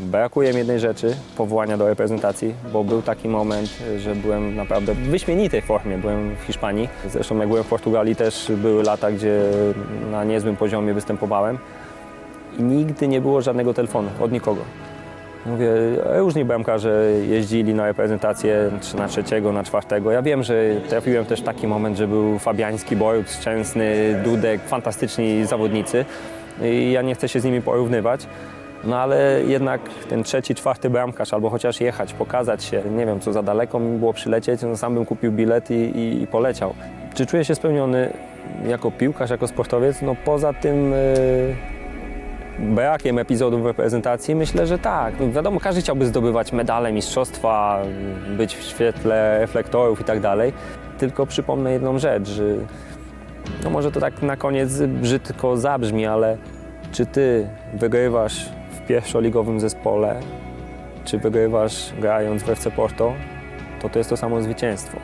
Brakuje mi jednej rzeczy, powołania do reprezentacji, bo był taki moment, że byłem naprawdę w wyśmienitej formie. Byłem w Hiszpanii. Zresztą jak byłem w Portugalii też były lata, gdzie na niezłym poziomie występowałem. I nigdy nie było żadnego telefonu od nikogo. Mówię, różni bramkarze jeździli na reprezentację czy na trzeciego, na czwartego. Ja wiem, że trafiłem też taki moment, że był Fabiański, Boruc, Szczęsny, Dudek, fantastyczni zawodnicy. I ja nie chcę się z nimi porównywać. No ale jednak ten trzeci, czwarty bramkarz, albo chociaż jechać, pokazać się, nie wiem, co za daleko mi było przylecieć, no sam bym kupił bilet i, i, i poleciał. Czy czuję się spełniony jako piłkarz, jako sportowiec? No poza tym... Yy brakiem epizodów w reprezentacji, myślę, że tak. No wiadomo, każdy chciałby zdobywać medale, mistrzostwa, być w świetle reflektorów i tak dalej. Tylko przypomnę jedną rzecz, że no może to tak na koniec brzydko zabrzmi, ale czy ty wygrywasz w pierwszoligowym zespole, czy wygrywasz grając w FC Porto, to to jest to samo zwycięstwo.